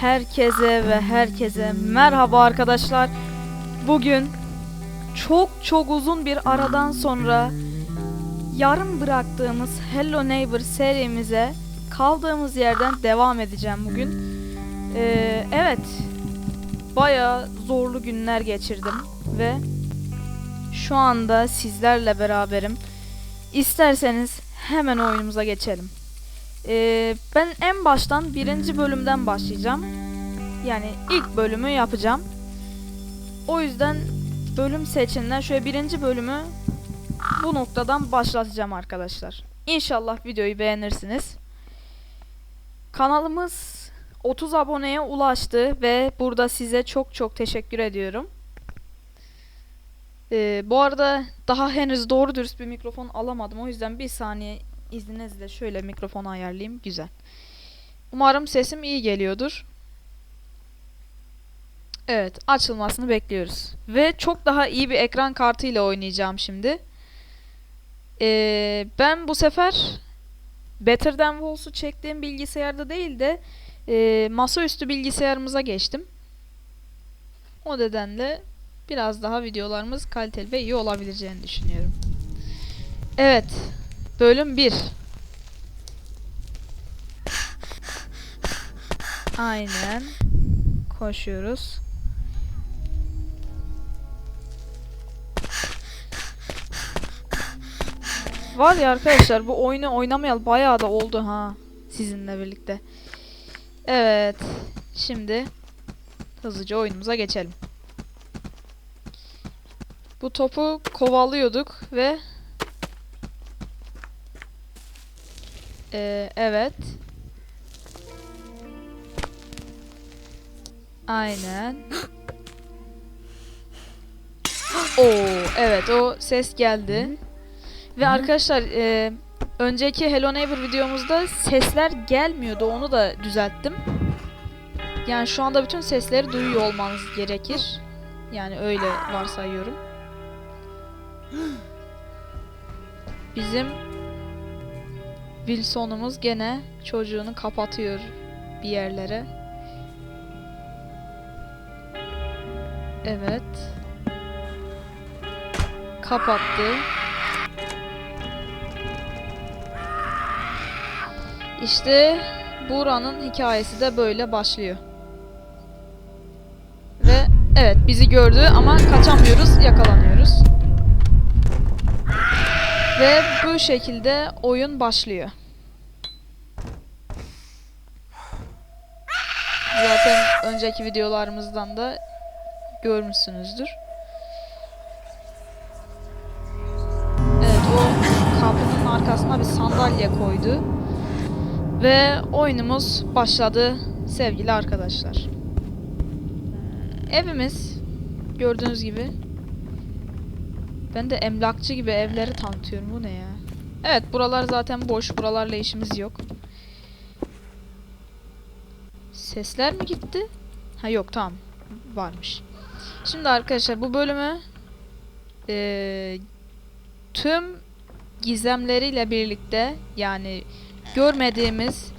Herkese ve herkese merhaba arkadaşlar. Bugün çok çok uzun bir aradan sonra yarım bıraktığımız Hello Neighbor serimize kaldığımız yerden devam edeceğim bugün. Ee, evet, bayağı zorlu günler geçirdim ve şu anda sizlerle beraberim. İsterseniz hemen oyunumuza geçelim. Ee, ben en baştan birinci bölümden başlayacağım. Yani ilk bölümü yapacağım. O yüzden bölüm seçimden şöyle birinci bölümü bu noktadan başlatacağım arkadaşlar. İnşallah videoyu beğenirsiniz. Kanalımız 30 aboneye ulaştı ve burada size çok çok teşekkür ediyorum. Ee, bu arada daha henüz doğru dürüst bir mikrofon alamadım. O yüzden bir saniye izninizle şöyle mikrofonu ayarlayayım. Güzel. Umarım sesim iyi geliyordur. Evet, açılmasını bekliyoruz. Ve çok daha iyi bir ekran kartı ile oynayacağım şimdi. Ee, ben bu sefer Better Than Walls'u çektiğim bilgisayarda değil de e, masaüstü bilgisayarımıza geçtim. O nedenle biraz daha videolarımız kaliteli ve iyi olabileceğini düşünüyorum. Evet, bölüm 1. Aynen. Koşuyoruz. Var ya arkadaşlar bu oyunu oynamayalı bayağı da oldu ha sizinle birlikte. Evet. Şimdi hızlıca oyunumuza geçelim. Bu topu kovalıyorduk ve Ee, evet. Aynen. Oo, evet o ses geldi. Ve arkadaşlar e, önceki Hello Neighbor videomuzda sesler gelmiyordu. Onu da düzelttim. Yani şu anda bütün sesleri duyuyor olmanız gerekir. Yani öyle varsayıyorum. Bizim Wilson'umuz gene çocuğunu kapatıyor bir yerlere. Evet. Kapattı. İşte Buğra'nın hikayesi de böyle başlıyor. Ve evet bizi gördü ama kaçamıyoruz, yakalanıyoruz. Ve bu şekilde oyun başlıyor. Zaten önceki videolarımızdan da görmüşsünüzdür. Evet o kapının arkasına bir sandalye koydu. Ve oyunumuz başladı sevgili arkadaşlar. Evimiz gördüğünüz gibi ben de emlakçı gibi evleri tanıtıyorum. Bu ne ya? Evet buralar zaten boş. Buralarla işimiz yok. Sesler mi gitti? Ha yok tamam. Varmış. Şimdi arkadaşlar bu bölümü eee, tüm gizemleriyle birlikte yani görmediğimiz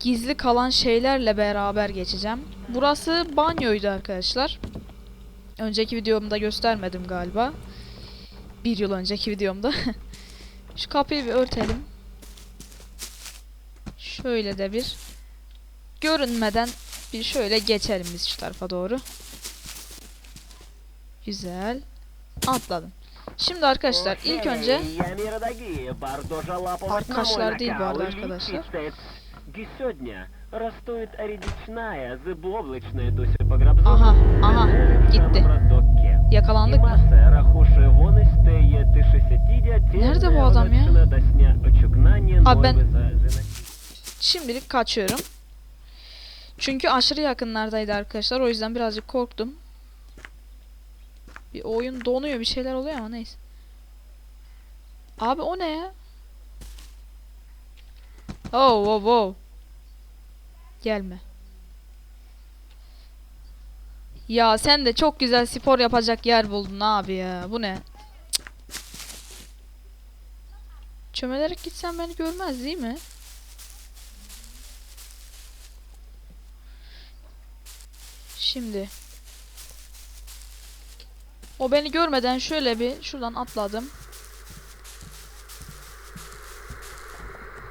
gizli kalan şeylerle beraber geçeceğim. Burası banyoydu arkadaşlar. Önceki videomda göstermedim galiba bir yıl önceki videomda. Şu kapıyı bir örtelim. Şöyle de bir görünmeden bir şöyle geçelim biz şu tarafa doğru. Güzel. Atladım. Şimdi arkadaşlar ilk önce arkadaşlar değil bu arada arkadaşlar. Aha aha gitti. Yakalandık mı? Nerede bu adam ya? Abi ben- Şimdilik kaçıyorum. Çünkü aşırı yakınlardaydı arkadaşlar. O yüzden birazcık korktum. Bir oyun donuyor bir şeyler oluyor ama neyse. Abi o ne ya? Oh, oh, oh. Gelme. Ya sen de çok güzel spor yapacak yer buldun abi ya. Bu ne? Çömelerek gitsen beni görmez değil mi? Şimdi. O beni görmeden şöyle bir şuradan atladım.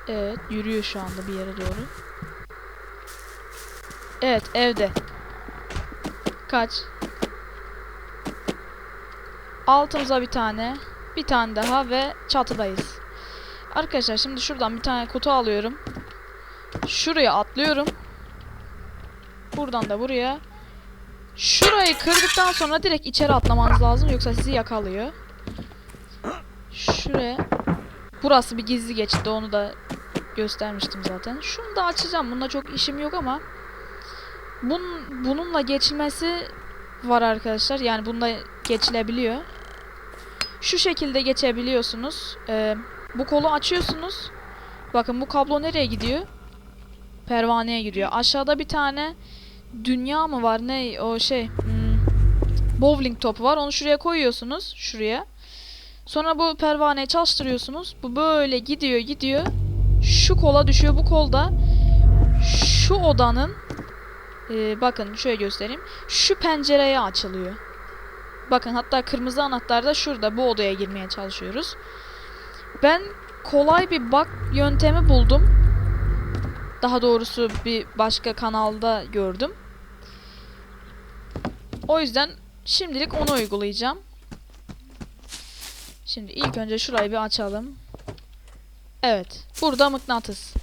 Evet yürüyor şu anda bir yere doğru. Evet evde. Kaç. Altımıza bir tane. Bir tane daha ve çatıdayız. Arkadaşlar şimdi şuradan bir tane kutu alıyorum. Şuraya atlıyorum. Buradan da buraya. Şurayı kırdıktan sonra direkt içeri atlamanız lazım yoksa sizi yakalıyor. Şuraya. Burası bir gizli geçitti onu da göstermiştim zaten. Şunu da açacağım. Bununla çok işim yok ama bunun, bununla geçilmesi var arkadaşlar. Yani bununla geçilebiliyor. Şu şekilde geçebiliyorsunuz. Ee, bu kolu açıyorsunuz. Bakın bu kablo nereye gidiyor? Pervaneye gidiyor. Aşağıda bir tane dünya mı var ne o şey hmm, bowling topu var. Onu şuraya koyuyorsunuz. Şuraya. Sonra bu pervaneyi çalıştırıyorsunuz. Bu böyle gidiyor gidiyor. Şu kola düşüyor. Bu kolda şu odanın e, bakın şöyle göstereyim. Şu pencereye açılıyor. Bakın hatta kırmızı anahtar da şurada bu odaya girmeye çalışıyoruz. Ben kolay bir bak yöntemi buldum. Daha doğrusu bir başka kanalda gördüm. O yüzden şimdilik onu uygulayacağım. Şimdi ilk önce şurayı bir açalım. Evet. Burada mıknatıs.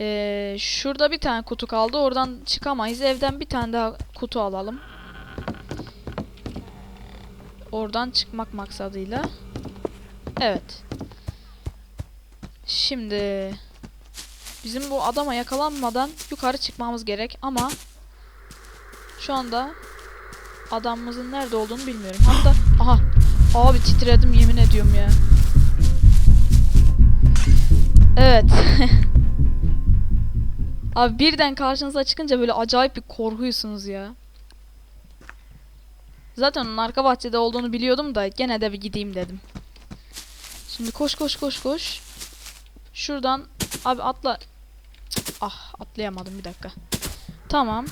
Ee, şurada bir tane kutu kaldı. Oradan çıkamayız. Evden bir tane daha kutu alalım. Oradan çıkmak maksadıyla. Evet. Şimdi bizim bu adama yakalanmadan yukarı çıkmamız gerek ama şu anda adamımızın nerede olduğunu bilmiyorum. Hatta aha abi titredim yemin ediyorum ya. Evet. abi birden karşınıza çıkınca böyle acayip bir korkuyorsunuz ya. Zaten onun arka bahçede olduğunu biliyordum da gene de bir gideyim dedim. Şimdi koş koş koş koş. Şuradan abi atla. Ah atlayamadım bir dakika. Tamam.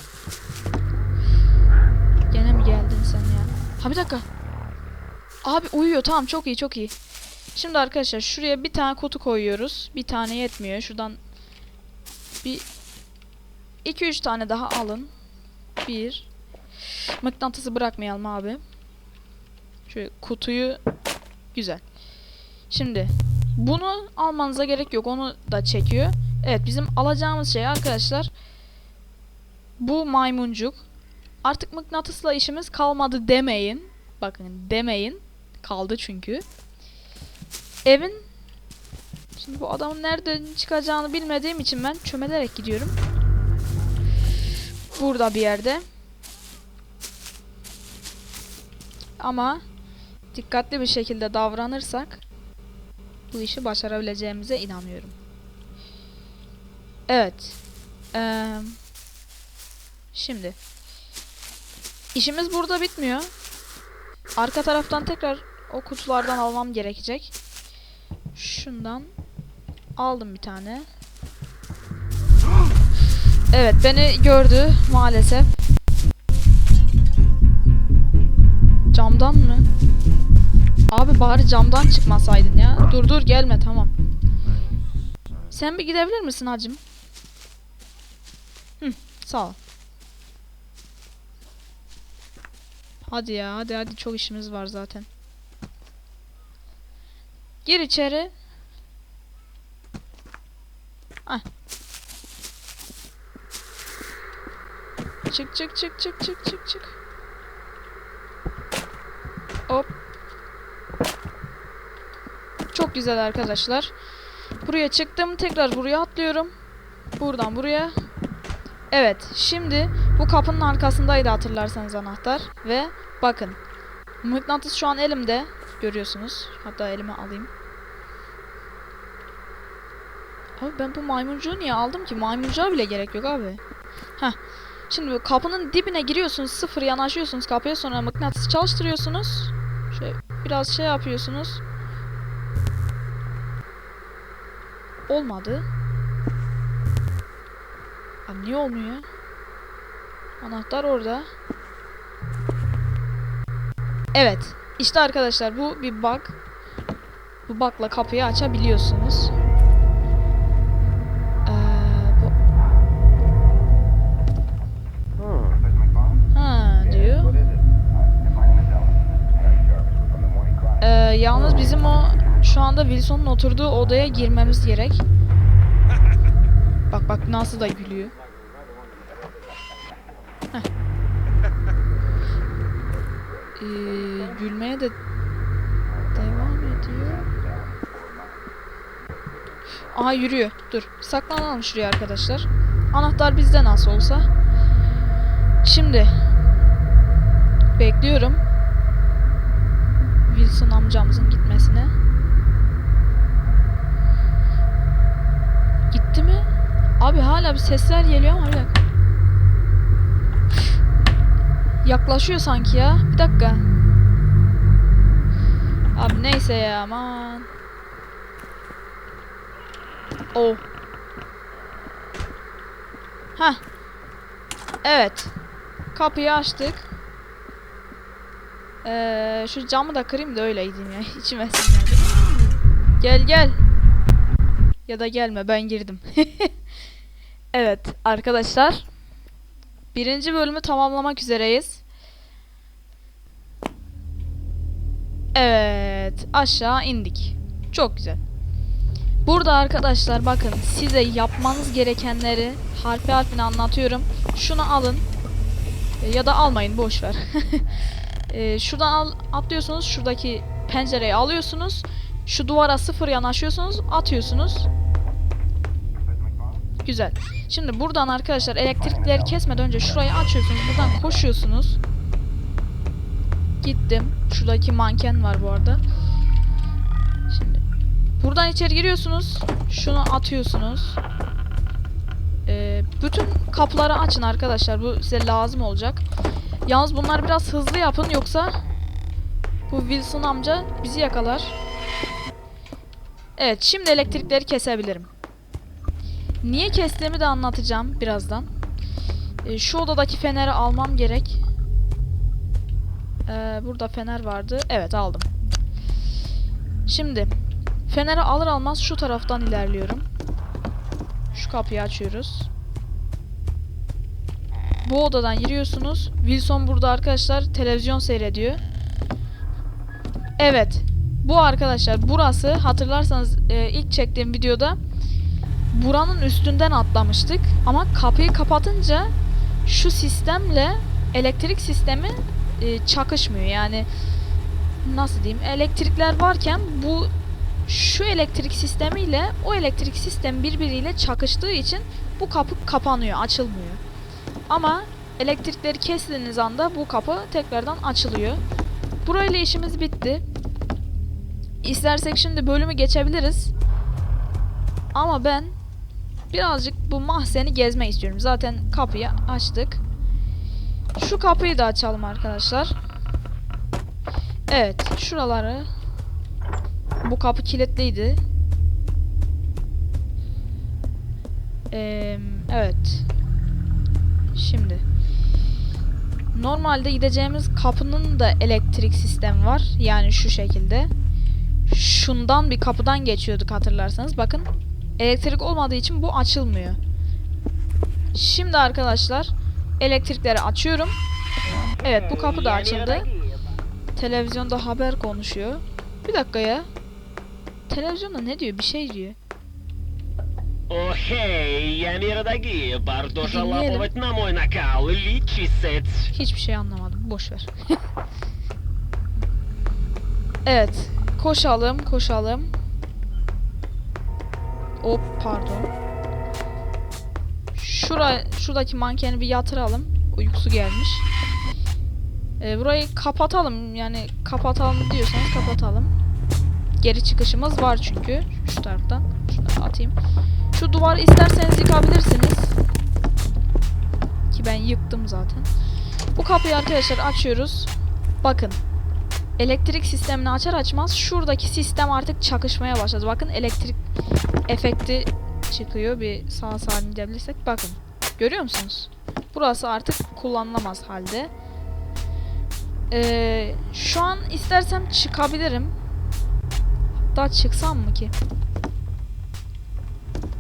Gene mi geldin sen ya? Ha bir dakika. Abi uyuyor tamam çok iyi çok iyi. Şimdi arkadaşlar şuraya bir tane kutu koyuyoruz. Bir tane yetmiyor. Şuradan bir 2-3 tane daha alın. Bir. Mıknatısı bırakmayalım abi. Şöyle kutuyu güzel. Şimdi bunu almanıza gerek yok. Onu da çekiyor. Evet bizim alacağımız şey arkadaşlar bu maymuncuk. Artık mıknatısla işimiz kalmadı demeyin. Bakın demeyin. Kaldı çünkü. Evin Şimdi bu adamın nereden çıkacağını bilmediğim için ben çömelerek gidiyorum. Burada bir yerde. Ama dikkatli bir şekilde davranırsak bu işi başarabileceğimize inanıyorum. Evet. Ee, şimdi işimiz burada bitmiyor. Arka taraftan tekrar o kutulardan almam gerekecek. Şundan aldım bir tane. Evet beni gördü maalesef. Camdan mı? Abi bari camdan çıkmasaydın ya. Dur dur gelme tamam. Sen bir gidebilir misin hacım? Hı, sağ ol. Hadi ya hadi hadi çok işimiz var zaten. Gir içeri. Hah. Çık çık çık çık çık çık çık. Hop. Çok güzel arkadaşlar. Buraya çıktım. Tekrar buraya atlıyorum. Buradan buraya. Evet. Şimdi bu kapının arkasındaydı hatırlarsanız anahtar. Ve bakın. Mıknatıs şu an elimde. Görüyorsunuz. Hatta elime alayım. Abi ben bu maymuncuğu niye aldım ki? Maymuncuğa bile gerek yok abi. Heh. Şimdi bu kapının dibine giriyorsunuz. Sıfır yanaşıyorsunuz kapıya. Sonra mıknatısı çalıştırıyorsunuz. Şöyle biraz şey yapıyorsunuz. Olmadı. Abi niye olmuyor? Anahtar orada. Evet. İşte arkadaşlar bu bir bug. Bu bug'la kapıyı açabiliyorsunuz. Yalnız bizim o şu anda Wilson'un oturduğu odaya girmemiz gerek. Bak bak nasıl da gülüyor. Heh. Ee, gülmeye de devam ediyor. Aha yürüyor. Dur. Saklanalım şuraya arkadaşlar. Anahtar bizde nasıl olsa. Şimdi bekliyorum. Wilson amcamızın gitmesine. Gitti mi? Abi hala bir sesler geliyor ama bir dakika. Yaklaşıyor sanki ya. Bir dakika. Abi neyse ya aman. Oh. Heh. Evet. Kapıyı açtık. Ee, şu camı da kırayım da öyle gideyim ya. İçime sinmedi. Gel gel. Ya da gelme ben girdim. evet arkadaşlar. Birinci bölümü tamamlamak üzereyiz. Evet aşağı indik. Çok güzel. Burada arkadaşlar bakın size yapmanız gerekenleri harfi harfine anlatıyorum. Şunu alın. Ya da almayın boş ver. e, şuradan al, atlıyorsunuz. Şuradaki pencereyi alıyorsunuz. Şu duvara sıfır yanaşıyorsunuz. Atıyorsunuz. Güzel. Şimdi buradan arkadaşlar elektrikleri kesmeden önce şurayı açıyorsunuz. Buradan koşuyorsunuz. Gittim. Şuradaki manken var bu arada. Şimdi buradan içeri giriyorsunuz. Şunu atıyorsunuz. Ee, bütün kapıları açın arkadaşlar. Bu size lazım olacak. Yalnız bunlar biraz hızlı yapın yoksa bu Wilson amca bizi yakalar. Evet şimdi elektrikleri kesebilirim. Niye kestiğimi de anlatacağım birazdan. Ee, şu odadaki feneri almam gerek. Ee, burada fener vardı. Evet aldım. Şimdi feneri alır almaz şu taraftan ilerliyorum. Şu kapıyı açıyoruz. Bu odadan giriyorsunuz. Wilson burada arkadaşlar televizyon seyrediyor. Evet. Bu arkadaşlar burası hatırlarsanız e, ilk çektiğim videoda buranın üstünden atlamıştık. Ama kapıyı kapatınca şu sistemle elektrik sistemi e, çakışmıyor. Yani nasıl diyeyim? Elektrikler varken bu şu elektrik sistemiyle o elektrik sistemi birbiriyle çakıştığı için bu kapı kapanıyor, açılmıyor. Ama elektrikleri kestiğiniz anda bu kapı tekrardan açılıyor. Burayla işimiz bitti. İstersek şimdi bölümü geçebiliriz. Ama ben birazcık bu mahzeni gezmek istiyorum. Zaten kapıyı açtık. Şu kapıyı da açalım arkadaşlar. Evet, şuraları bu kapı kilitliydi. Ee, evet. Şimdi. Normalde gideceğimiz kapının da elektrik sistemi var. Yani şu şekilde. Şundan bir kapıdan geçiyorduk hatırlarsanız. Bakın. Elektrik olmadığı için bu açılmıyor. Şimdi arkadaşlar elektrikleri açıyorum. Evet bu kapı da açıldı. Televizyonda haber konuşuyor. Bir dakika ya. Televizyonda ne diyor? Bir şey diyor. Окей, я мир дорогие, Бардо Dinleyelim. жаловать на мой накал, личисец. Hiçbir şey anlamadım. Boş ver. evet. Koşalım, koşalım. Hop, pardon. Şura, şuradaki mankeni bir yatıralım. Uykusu gelmiş. Ee, burayı kapatalım. Yani kapatalım diyorsanız kapatalım. Geri çıkışımız var çünkü. Şu taraftan. Şunu atayım. Şu duvarı isterseniz yıkabilirsiniz. Ki ben yıktım zaten. Bu kapıyı arkadaşlar açıyoruz. Bakın. Elektrik sistemini açar açmaz şuradaki sistem artık çakışmaya başladı. Bakın elektrik efekti çıkıyor. Bir sağ salim gidebilirsek. Bakın. Görüyor musunuz? Burası artık kullanılamaz halde. Ee, şu an istersem çıkabilirim. Hatta çıksam mı ki?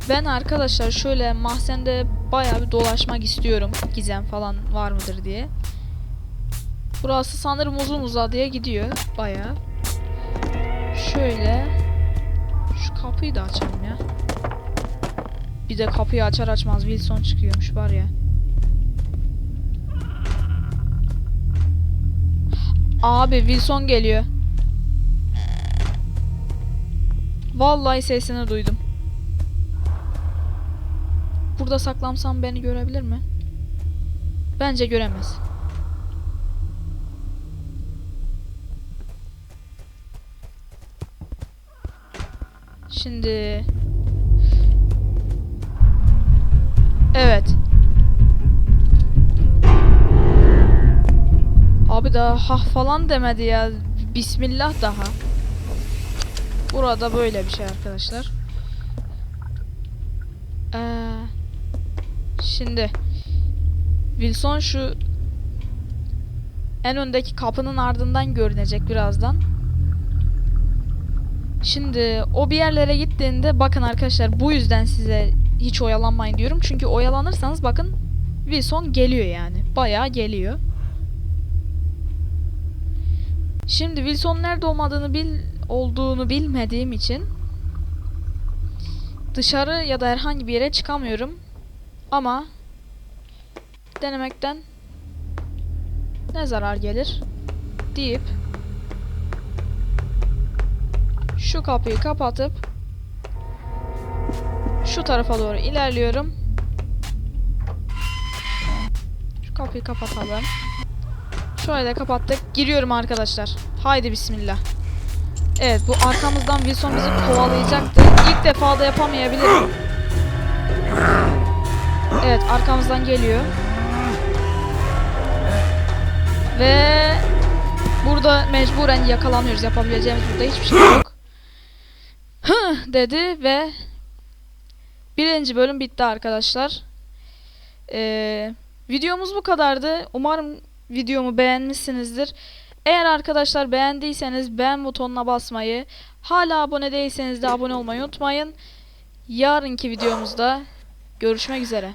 Ben arkadaşlar şöyle mahzende bayağı bir dolaşmak istiyorum. Gizem falan var mıdır diye. Burası sanırım uzun uzadıya gidiyor bayağı. Şöyle şu kapıyı da açalım ya. Bir de kapıyı açar açmaz Wilson çıkıyormuş var ya. Abi Wilson geliyor. Vallahi sesini duydum. Burada saklamsam beni görebilir mi? Bence göremez. Şimdi Evet. Abi daha hah falan demedi ya. Bismillah daha. Burada böyle bir şey arkadaşlar. Ee, şimdi Wilson şu en öndeki kapının ardından görünecek birazdan. Şimdi o bir yerlere gittiğinde bakın arkadaşlar bu yüzden size hiç oyalanmayın diyorum. Çünkü oyalanırsanız bakın Wilson geliyor yani. Bayağı geliyor. Şimdi Wilson nerede olmadığını bil olduğunu bilmediğim için dışarı ya da herhangi bir yere çıkamıyorum. Ama denemekten ne zarar gelir deyip şu kapıyı kapatıp şu tarafa doğru ilerliyorum. Şu kapıyı kapatalım. Şöyle kapattık. Giriyorum arkadaşlar. Haydi bismillah. Evet bu arkamızdan Wilson bizi kovalayacaktı. İlk defa da yapamayabilirim. Evet arkamızdan geliyor. Ve burada mecburen yakalanıyoruz. Yapabileceğimiz burada hiçbir şey yok. Hı dedi ve birinci bölüm bitti arkadaşlar. Ee, videomuz bu kadardı. Umarım videomu beğenmişsinizdir. Eğer arkadaşlar beğendiyseniz beğen butonuna basmayı, hala abone değilseniz de abone olmayı unutmayın. Yarınki videomuzda görüşmek üzere.